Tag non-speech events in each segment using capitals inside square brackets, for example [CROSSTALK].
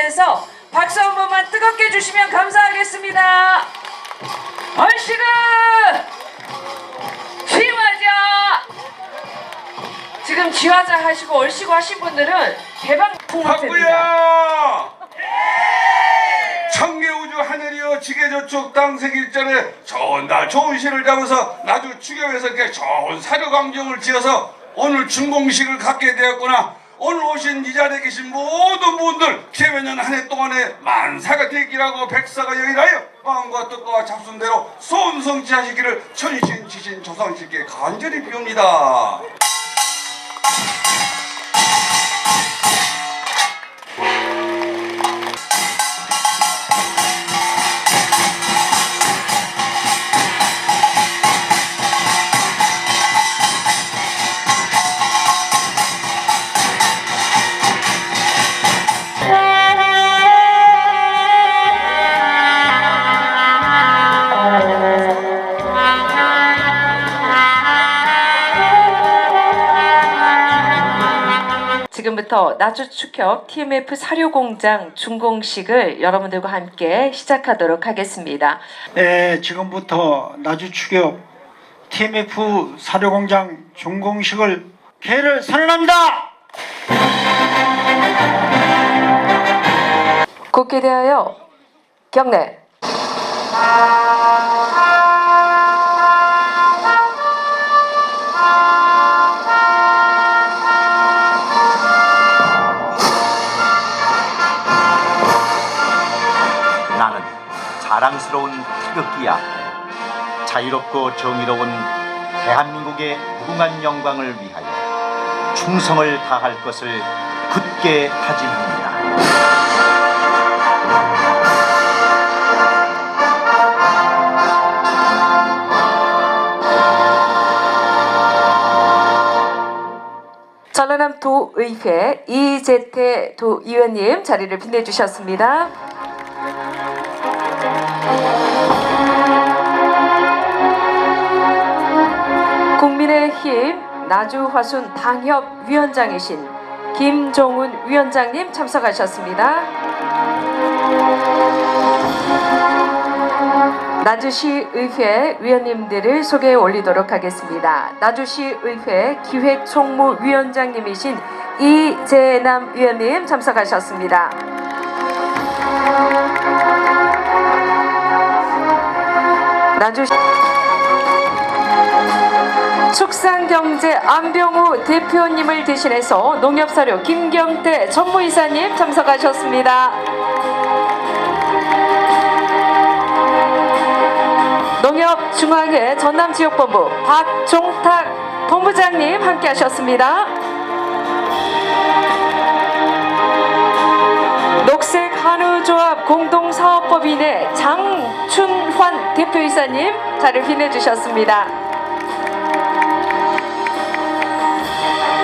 위해서 박수 한 번만 뜨겁게 주시면 감사하겠습니다. 얼씨구 지화자 지금 지화자 하시고 얼씨구 하신 분들은 대박 박구야! 청계우주 하늘이여 지게저축 땅색 일전에 좋은 날 좋은 시를 잡아서 나주 추경에서 이렇게 좋은 사료광정을 지어서 오늘 준공식을 갖게 되었구나 오늘 오신 이 자리에 계신 모든 분들 개면년 한 해 동안에 만사가 되기라고 백사가 여기라여 마음과 뜻과 잡순대로 소원성취하시기를 천신 지신 조상실께 간절히 비웁니다 지금부터 나주축협 TMF 사료공장 준공식을 여러분들과 함께 시작하도록 하겠습니다. 네, 지금부터 나주 추격 TMF 사료공장 준공식을 개를 선언합니다. 국기에 대하여 경례. 앞에 자유롭고 정의로운 대한민국의 무궁한 영광을 위하여 충성을 다할 것을 굳게 다짐합니다. 전라남 도의회 이재태 도의원님 자리를 빛내주셨습니다. 국민의힘 나주화순 당협위원장이신 김종훈 위원장님 참석하셨습니다. 나주시 의회 위원님들을 소개해 올리도록 하겠습니다. 나주시 의회 기획총무위원장님이신 이재남 위원님 참석하셨습니다. 나주시 축산경제 안병우 대표님을 대신해서 농협사료 김경태 전무이사님 참석하셨습니다. 농협중앙회 전남지역본부 박종탁 본부장님 함께 하셨습니다. 녹색 한우조합 공동사업법인의 장춘환 대표이사님 자리를 빛내주셨습니다.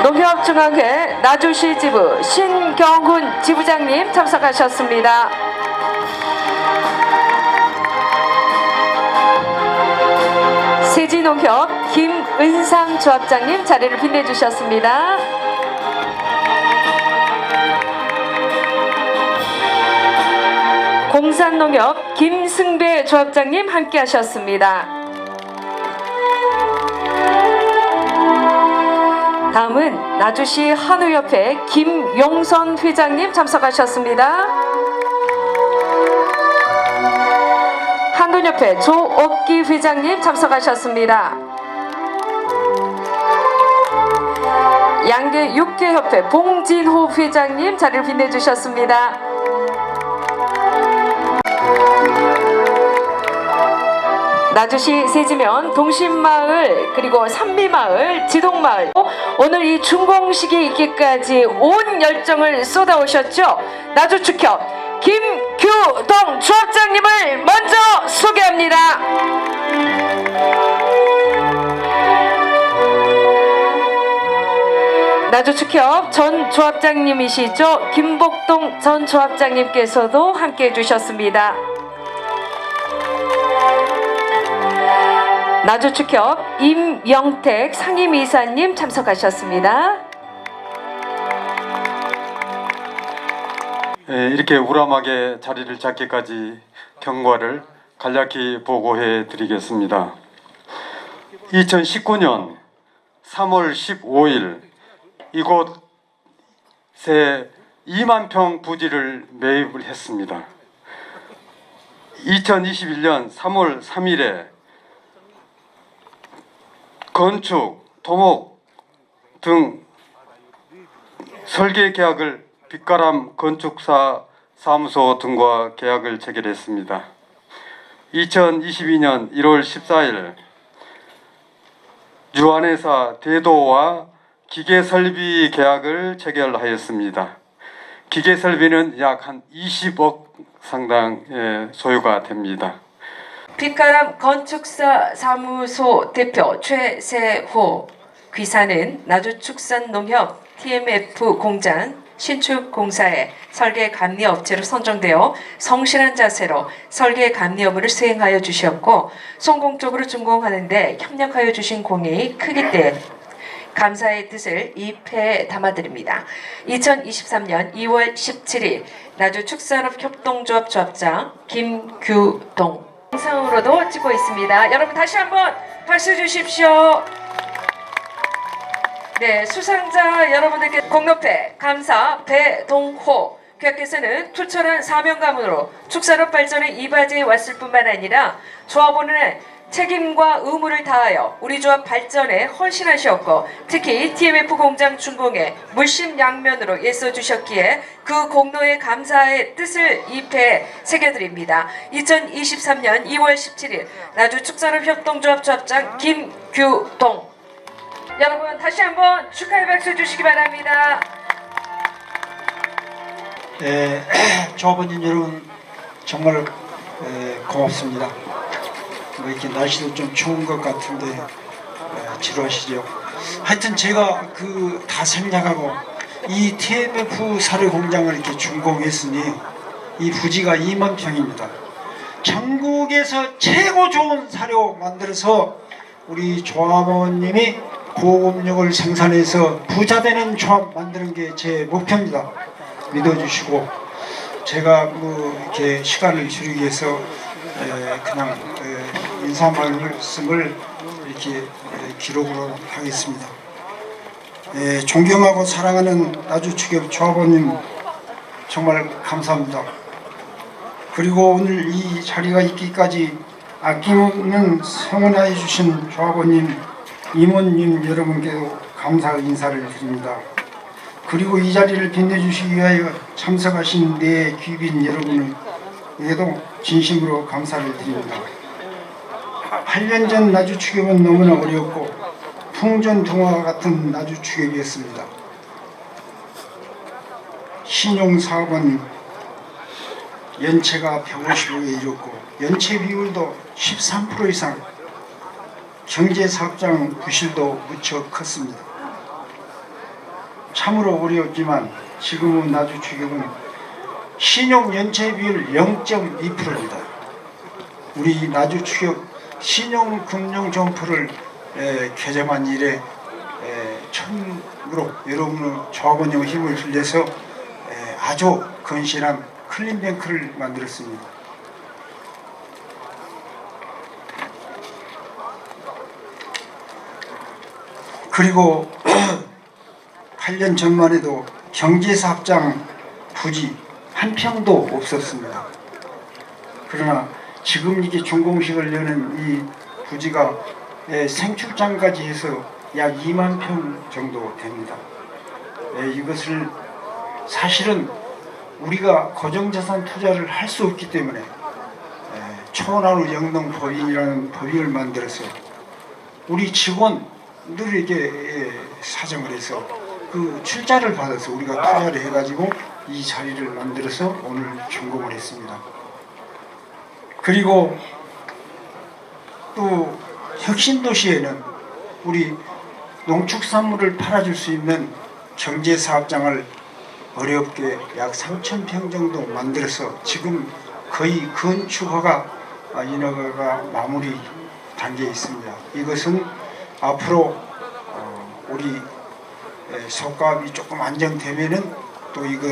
농협중앙회 나주시 지부 신경훈 지부장님 참석하셨습니다. 세진농협 김은상 조합장님 자리를 빛내주셨습니다. 공산농협 김승배 조합장님 함께하셨습니다. 다음은 나주시 한우협회 김용선 회장님 참석하셨습니다. 한돈협회 조옥기 회장님 참석하셨습니다. 양계 육계협회 봉진호 회장님 자리를 빛내주셨습니다. 나주시 세지면 동신마을 그리고 산비마을 지동마을. 오늘 이 준공식이 있기까지 온 열정을 쏟아오셨죠? 나주 축협 김규동 조합장님을 먼저 소개합니다. 나주 축협 전 조합장님이시죠? 김복동 전 조합장님께서도 함께 해주셨습니다 나주축협 임영택 상임이사님 참석하셨습니다. 예, 이렇게 우람하게 자리를 잡기까지 경과를 간략히 보고해 드리겠습니다. 2019년 3월 15일 이곳에 2만 평 부지를 매입을 했습니다. 2021년 3월 3일에 건축, 토목 등 설계 계약을 빛가람 건축사 사무소 등과 계약을 체결했습니다. 2022년 1월 14일 유한회사 대도와 기계 설비 계약을 체결하였습니다. 기계 설비는 약 한 20억 상당의 소요가 됩니다. 빛가람 건축사 사무소 대표 최세호 귀사는 나주축산농협 TMF 공장 신축 공사에 설계 감리 업체로 선정되어 성실한 자세로 설계 감리 업무를 수행하여 주셨고 성공적으로 준공하는데 협력하여 주신 공이 크기 때문에 감사의 뜻을 입회에 담아드립니다. 2023년 2월 17일 나주 축산업 협동조합 조합장 김규동 영상으로도 찍고 있습니다. 여러분 다시 한번 박수 주십시오. 네, 수상자 여러분들께 공로패 감사 배동호 교육께서는 투철한 사명감으로 축산업 발전에 이바지해 왔을 뿐만 아니라 조합원의 책임과 의무를 다하여 우리 조합 발전에 헌신하셨고 특히 TMF 공장 준공에 물심양면으로 애써 주셨기에 그 공로에 감사의 뜻을 입해 새겨드립니다. 2023년 2월 17일 나주 축산업 협동조합 조합장 김규동 여러분 다시 한번 축하의 박수 주시기 바랍니다. 에, [CLEARS THROAT] 조합원님 여러분 정말 에, 고맙습니다. 뭐 이렇게 날씨도 좀 추운 것 같은데 에, 지루하시죠. 하여튼 제가 그 다 생략하고 이 TMF 사료 공장을 이렇게 준공했으니 이 부지가 2만 평입니다. 전국에서 최고 좋은 사료 만들어서 우리 조합원님이 고급육을 생산해서 부자되는 조합 만드는 게 제 목표입니다. 믿어주시고 제가 뭐 이렇게 시간을 줄이기 위해서 에, 그냥 에, 인사 말씀을 이렇게 에, 기록으로 하겠습니다. 에, 존경하고 사랑하는 나주축협 조합원님 정말 감사합니다. 그리고 오늘 이 자리가 있기까지 아낌없는 성원해 주신 조합원님, 임원님 여러분께도 감사 인사를 드립니다. 그리고 이 자리를 빛내주시기 위하여 참석하신 내 귀빈 여러분에게도 진심으로 감사를 드립니다. 8년 전 나주 추격은 너무나 어려웠고 풍전등화 같은 나주 추격이었습니다. 신용사업은 연체가 150억에 이르고 연체 비율도 13% 이상 경제사업장 부실도 무척 컸습니다. 참으로 어려웠지만 지금은 나주 추격은 신용 연체 비율 0.2%입니다. 우리 나주 추격 신용 금융 점포를 에, 개정한 이래 에, 처음으로 여러분의 조합원님의 힘을 빌려서 에, 아주 건실한 클린뱅크를 만들었습니다. 그리고 [CLEARS THROAT] 8년 전만 해도 경제사업장 부지 한 평도 없었습니다. 그러나 지금 이게 준공식을 여는 이 부지가 예, 생출장까지 해서 약 2만 평 정도 됩니다. 예, 이것을 사실은 우리가 고정자산 투자를 할 수 없기 때문에 예, 초나루 영농 법인이라는 법인을 만들어서 우리 직원들에게 예, 사정을 해서 그 출자를 받아서 우리가 투자를 해가지고 이 자리를 만들어서 오늘 준공을 했습니다. 그리고 또 혁신도시에는 우리 농축산물을 팔아줄 수 있는 경제사업장을 어렵게 약 3천 평 정도 만들어서 지금 거의 건축허가 아, 인허가가 마무리 단계에 있습니다. 이것은 앞으로 어, 우리 에, 속값이 조금 안정되면은 또 이거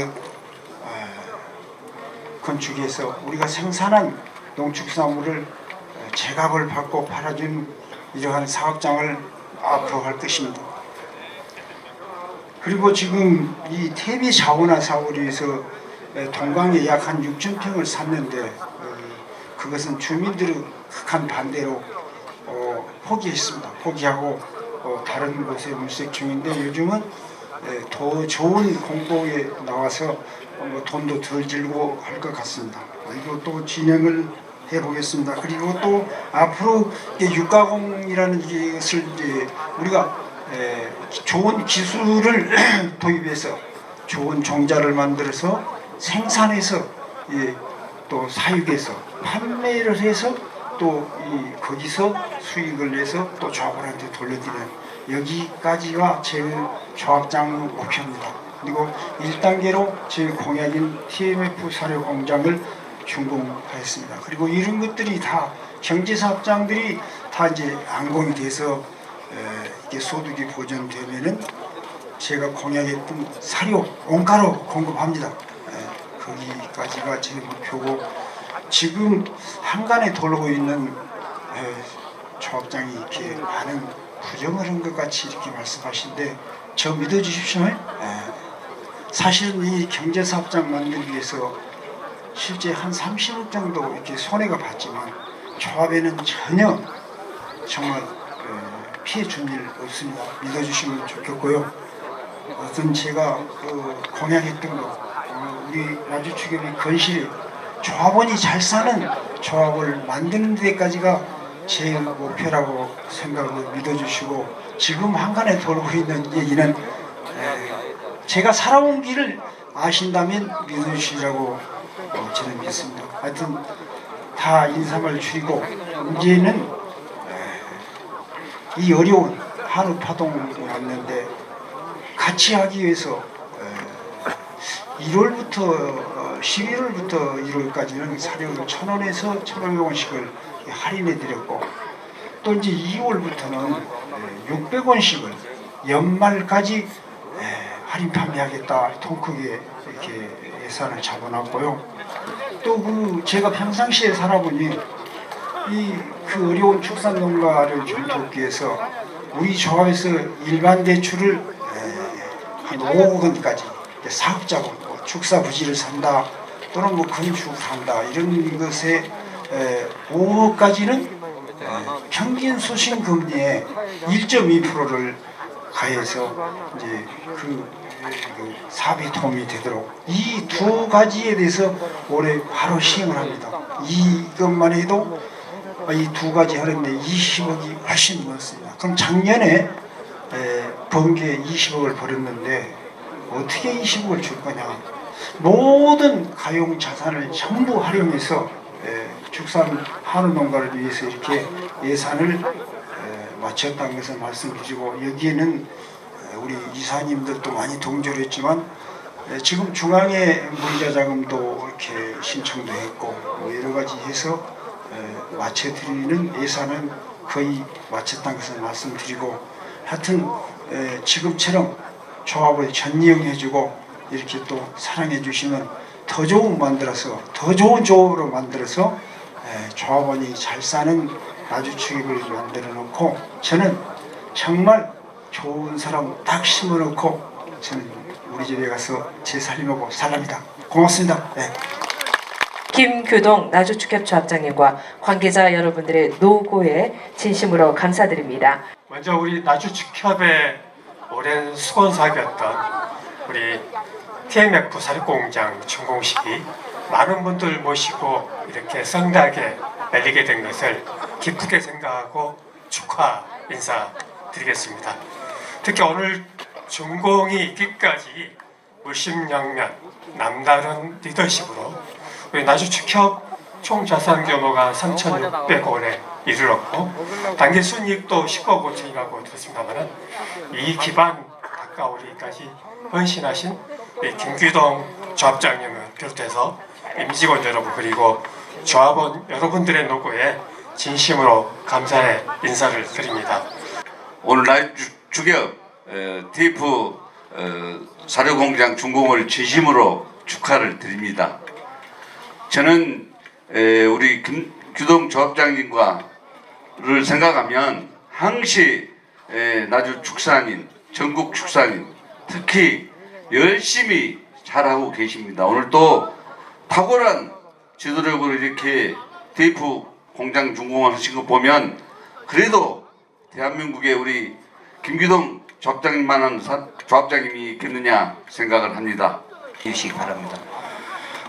아, 건축해서 우리가 생산한 농축산물을 제값을 받고 팔아준 이러한 사업장을 앞으로 할 것입니다. 그리고 지금 이 태비 자원화 사업을 위해서 동강에 약 한 6천 평을 샀는데 어, 그것은 주민들의 극한 반대로 어, 포기했습니다. 포기하고 어, 다른 곳에 물색 중인데 요즘은 에, 더 좋은 공고에 나와서 어, 뭐 돈도 덜 들고 할 것 같습니다. 또 진행을 해보겠습니다. 그리고 또 앞으로 육가공이라는 것을 이제 우리가 에, 좋은 기술을 [CLEARS THROAT] 도입해서 좋은 종자를 만들어서 생산해서 예, 또 사육해서 판매를 해서 또이 거기서 수익을 내서 또 조합원한테 돌려드리는 여기까지가 제 조합장 목표입니다. 그리고 1단계로 제 공약인 TMF 사료 공장을 준공하였습니다. 그리고 이런 것들이 다 경제사업장들이 다 이제 안공이 돼서 에, 이게 소득이 보존되면은 제가 공약했던 사료 원가로 공급합니다. 에, 거기까지가 제 목표고 지금 한간에 돌고 있는 에, 조합장이 이렇게 많은 부정을 한 것 같이 이렇게 말씀하시는데 저 믿어주십시오. 에, 사실은 이 경제사업장 만들기 위해서 실제 한 30억 정도 이렇게 손해가 봤지만 조합에는 전혀 정말 어, 피해 준 일 없습니다. 믿어주시면 좋겠고요. 어떤 제가 그 공약했던 거 어, 우리 나주축협이 건실히 조합원이 잘 사는 조합을 만드는 데까지가 제 목표라고 생각을 믿어주시고 지금 한간에 돌고 있는 얘기는 에, 제가 살아온 길을 아신다면 믿어주시라고 어, 저는 믿습니다. 하여튼 다 인상을 줄이고 이제는 이 어려운 한우 파동이 왔는데 같이 하기 위해서 1월부터 11월부터 1월까지는 사료를 천 원에서 천오백 원씩을 할인해 드렸고 또 이제 2월부터는 600원씩을 연말까지 에, 할인 판매하겠다 통크게 이렇게 예산을 잡아놨고요. 또 그 제가 평상시에 살아보니 이 그 어려운 축산 농가를 좀 돕기 위해서 우리 조합에서 일반 대출을 에, 한 5억 원까지 사업자금 뭐 축사 부지를 산다 또는 뭐 건축을 한다 이런 것에 에, 5억까지는 평균 수신 금리의 1.2%를 가해서 이제 그, 그 사업이 도움이 되도록 이 두 가지에 대해서 올해 바로 시행을 합니다. 이것만 해도 이 두 가지 하는데 20억이 훨씬 넘었습니다. 그럼 작년에 에, 번개 20억을 벌었는데 어떻게 20억을 줄 거냐? 모든 가용 자산을 전부 활용해서 에, 축산 한우 농가를 위해서 이렇게 예산을 에, 마쳤다는 것을 말씀드리고 여기에는 에, 우리 이사님들도 많이 동조를 했지만 에, 지금 중앙에 무이자 자금도 이렇게 신청도 했고 뭐 여러 가지 해서 에, 마쳐드리는 예산은 거의 마쳤다는 것을 말씀드리고 하여튼 에, 지금처럼 조합을 전이용해주고 이렇게 또 사랑해 주시면 더 좋은 만들어서 더 좋은 조합으로 만들어서 에, 조합원이 잘 사는 나주축입을 만들어 놓고 저는 정말 좋은 사람 딱 심어 놓고 저는 우리 집에 가서 제 살림하고 살랍니다. 고맙습니다. 네. 김교동 나주축협 조 합장님과 관계자 여러분들의 노고에 진심으로 감사드립니다. 먼저 우리 나주축협의 오랜 수건사업이었던 우리 TMF 사립공장 준공식이 많은 분들 모시고 이렇게 성대하게 열리게 된 것을 기쁘게 생각하고 축하 인사드리겠습니다. 특히 오늘 준공이 있기까지 물심양면 남다른 리더십으로 우리 나주 축협 총 자산 규모가 3,600원에 이르렀고 단기 순이익도 10억 5천이라고 들었습니다만은 이 기반 닦아오리까지 헌신하신 이 김규동 조합장님을 비롯해서 임직원 여러분 그리고 조합원 여러분들의 노고에 진심으로 감사의 인사를 드립니다. 오늘 날 주- 주격 어, 테이프 어, 사료공장 준공을 진심으로 축하를 드립니다. 저는 에, 우리 김, 규동 조합장님과를 생각하면 항시 에, 나주 축산인, 전국 축산인, 특히 열심히 잘하고 계십니다. 오늘 또 탁월한 지도력으로 이렇게 테이프 공장 준공을 하신 거 보면 그래도 대한민국에 우리 김규동 조합장님만한 사- 조합장님이 있겠느냐 생각을 합니다. 주시기 바랍니다.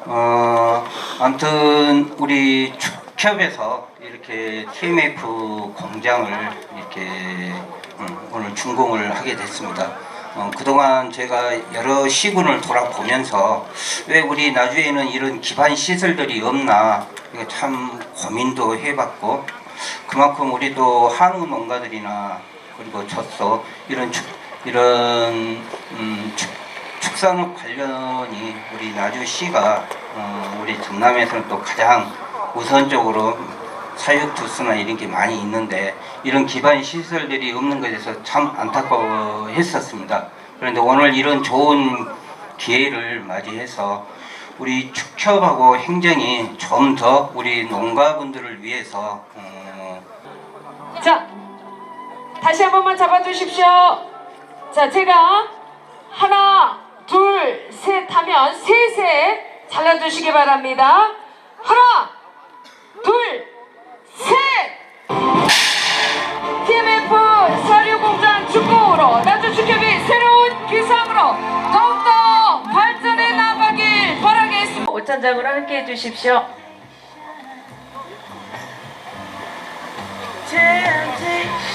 어, 아무튼 우리 축협에서 이렇게 TMF 공장을 이렇게 음, 오늘 준공을 하게 됐습니다. 어, 그동안 제가 여러 시군을 돌아보면서 왜 우리 나주에는 이런 기반 시설들이 없나 참 고민도 해봤고 그만큼 우리도 한우 농가들이나 그리고 젖소 이런 축, 이런 음, 축, 축산업 관련이 우리 나주시가 어, 우리 전남에서는 또 가장 우선적으로 사육 두수나 이런 게 많이 있는데 이런 기반 시설들이 없는 것에 대해서 참 안타까워했었습니다. 그런데 오늘 이런 좋은 기회를 맞이해서 우리 축협하고 행정이 좀 더 우리 농가분들을 위해서 어, 자, 다시 한 번만 잡아주십시오. 자, 제가 하나, 둘, 셋 하면 셋에 잘라주시기 바랍니다. 하나, 둘, 셋! TMF 사료공장 축구로 나주축협이 새로운 기상으로 더욱더 발전해 나가길 바라겠습니다. 옷장장으로 함께 해주십시오. Temptation,